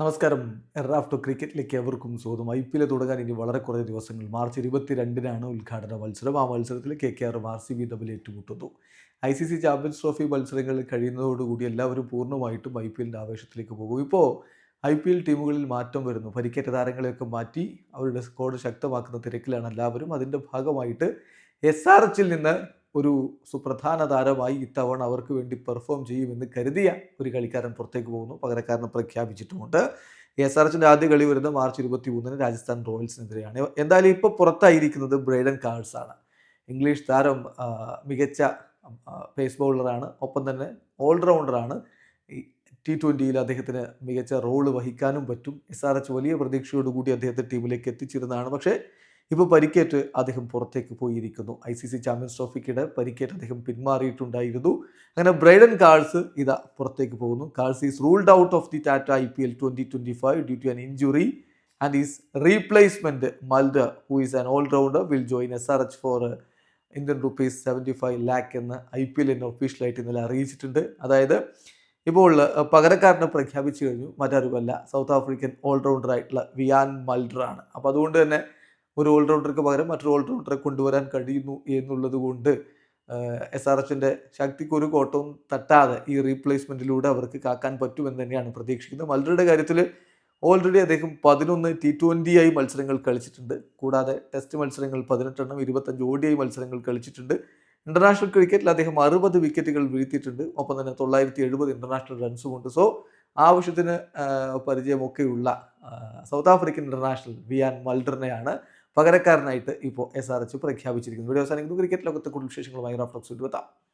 നമസ്കാരം. എറാഫ്റ്റോ ക്രിക്കറ്റിലേക്ക് എവർക്കും സ്വാഗതം. I P L തുടങ്ങാൻ ഇനി വളരെ കുറേ ദിവസങ്ങൾ. മാർച്ച് ഇരുപത്തിരണ്ടിനാണ് ഉദ്ഘാടന മത്സരം. ആ മത്സരത്തിൽ കെ കെ ആറും ആർ സി ബി തമ്മിൽ ഏറ്റുമുട്ടുന്നു. I C C champions trophy മത്സരങ്ങൾ കഴിയുന്നതോടുകൂടി എല്ലാവരും പൂർണമായിട്ടും ഐ പി എല്ലിന്റെ ആവേശത്തിലേക്ക് പോകും. ഇപ്പോൾ ഐ പി എൽ ടീമുകളിൽ മാറ്റം വരുന്നു. പരിക്കേറ്റ താരങ്ങളെയൊക്കെ മാറ്റി അവരുടെ സ്കോഡ് ശക്തമാക്കുന്ന തിരക്കിലാണ് എല്ലാവരും. അതിന്റെ ഭാഗമായിട്ട് എസ് ആർ എച്ചിൽ നിന്ന് ഒരു സുപ്രധാന താരമായി ഇത്തവണ അവർക്ക് വേണ്ടി പെർഫോം ചെയ്യുമെന്ന് കരുതിയ ഒരു കളിക്കാരൻ പുറത്തേക്ക് പോകുന്നു. പകരക്കാരനെ പ്രഖ്യാപിച്ചിട്ടുമുണ്ട്. എസ് ആർ എച്ചിന്റെ ആദ്യ കളി വരുന്നത് മാർച്ച് ഇരുപത്തി മൂന്നിന് രാജസ്ഥാൻ റോയൽസിനെതിരെയാണ്. എന്തായാലും ഇപ്പോൾ പുറത്തായിരിക്കുന്നത് ബ്രൈഡൻ കാൾസ് ആണ്. ഇംഗ്ലീഷ് താരം മികച്ച പേസ് ബൗളറാണ് ഒപ്പം തന്നെ ഓൾറൗണ്ടറാണ് ടി ട്വന്റിയിൽ അദ്ദേഹത്തിന് മികച്ച റോൾ വഹിക്കാനും പറ്റും. എസ് ആർ എച്ച് വലിയ പ്രതീക്ഷയോടുകൂടി അദ്ദേഹത്തെ ടീമിലേക്ക് എത്തിച്ചിരുന്നതാണ്. പക്ഷേ ഇപ്പോൾ പരിക്കേറ്റ് അദ്ദേഹം പുറത്തേക്ക് പോയിരിക്കുന്നു. ഐ സി സി ചാമ്പ്യൻസ് ട്രോഫിക്കിടെ പരിക്കേറ്റ് അദ്ദേഹം പിന്മാറിയിട്ടുണ്ടായിരുന്നു. അങ്ങനെ ബ്രൈഡൻ കാൾസ് ഇതാ പുറത്തേക്ക് പോകുന്നു. Carse is ruled out of the Tata I P L twenty twenty five due to an injury and is replacement Mulder who is an all-rounder will join S R H for Indian rupees seventy five lakh എന്ന് I P എല്ലിന് ഒഫീഷ്യലായിട്ട് ഇന്നലെ അറിയിച്ചിട്ടുണ്ട്. അതായത് ഇപ്പോൾ പകരക്കാരനെ പ്രഖ്യാപിച്ചു കഴിഞ്ഞു. മറ്റാരുമല്ല. സൗത്ത് ആഫ്രിക്കൻ ഓൾറൗണ്ടറായിട്ടുള്ള വിയാൻ മൽഡറാണ് അപ്പോൾ അതുകൊണ്ട് തന്നെ ഒരു ഓൾറൗണ്ടർക്ക് പകരം മറ്റൊരു ഓൾറൗണ്ടറെ കൊണ്ടുവരാൻ കഴിയുന്നു എന്നുള്ളത് കൊണ്ട് എസ് ആർ എച്ചിന്റെ ശക്തിക്ക് ഒരു കോട്ടവും തട്ടാതെ ഈ റീപ്ലേസ്മെന്റിലൂടെ അവർക്ക് കാക്കാൻ പറ്റുമെന്ന് തന്നെയാണ് പ്രതീക്ഷിക്കുന്നത്. മൽഡറുടെ കാര്യത്തിൽ ഓൾറെഡി അദ്ദേഹം പതിനൊന്ന് ടി ട്വന്റി ആയി മത്സരങ്ങൾ കളിച്ചിട്ടുണ്ട്. കൂടാതെ ടെസ്റ്റ് മത്സരങ്ങൾ പതിനെട്ടെണ്ണം ഇരുപത്തഞ്ച് ഒ ഡി മത്സരങ്ങൾ കളിച്ചിട്ടുണ്ട്. ഇന്റർനാഷണൽ ക്രിക്കറ്റിൽ അദ്ദേഹം അറുപത് വിക്കറ്റുകൾ വീഴ്ത്തിയിട്ടുണ്ട്. ഒപ്പം തന്നെ തൊള്ളായിരത്തി എഴുപത് ഇന്റർനാഷണൽ റൺസും ഉണ്ട് സോ ആവശ്യത്തിന് പരിചയമൊക്കെയുള്ള സൗത്ത് ആഫ്രിക്കൻ ഇന്റർനാഷണൽ വിയാൻ മൾഡറിനെയാണ് പകരക്കാരനായിട്ട് ഇപ്പോൾ എസ് ആർ എച്ച് പ്രഖ്യാപിച്ചിരിക്കുന്നു. വീഡിയോ അവസാനിക്കുന്നു. ക്രിക്കറ്റ് ലോകത്തെ കൂടുതൽ വിശേഷങ്ങളുമായി റാഫ്റ്റോക്സ് എത്താം.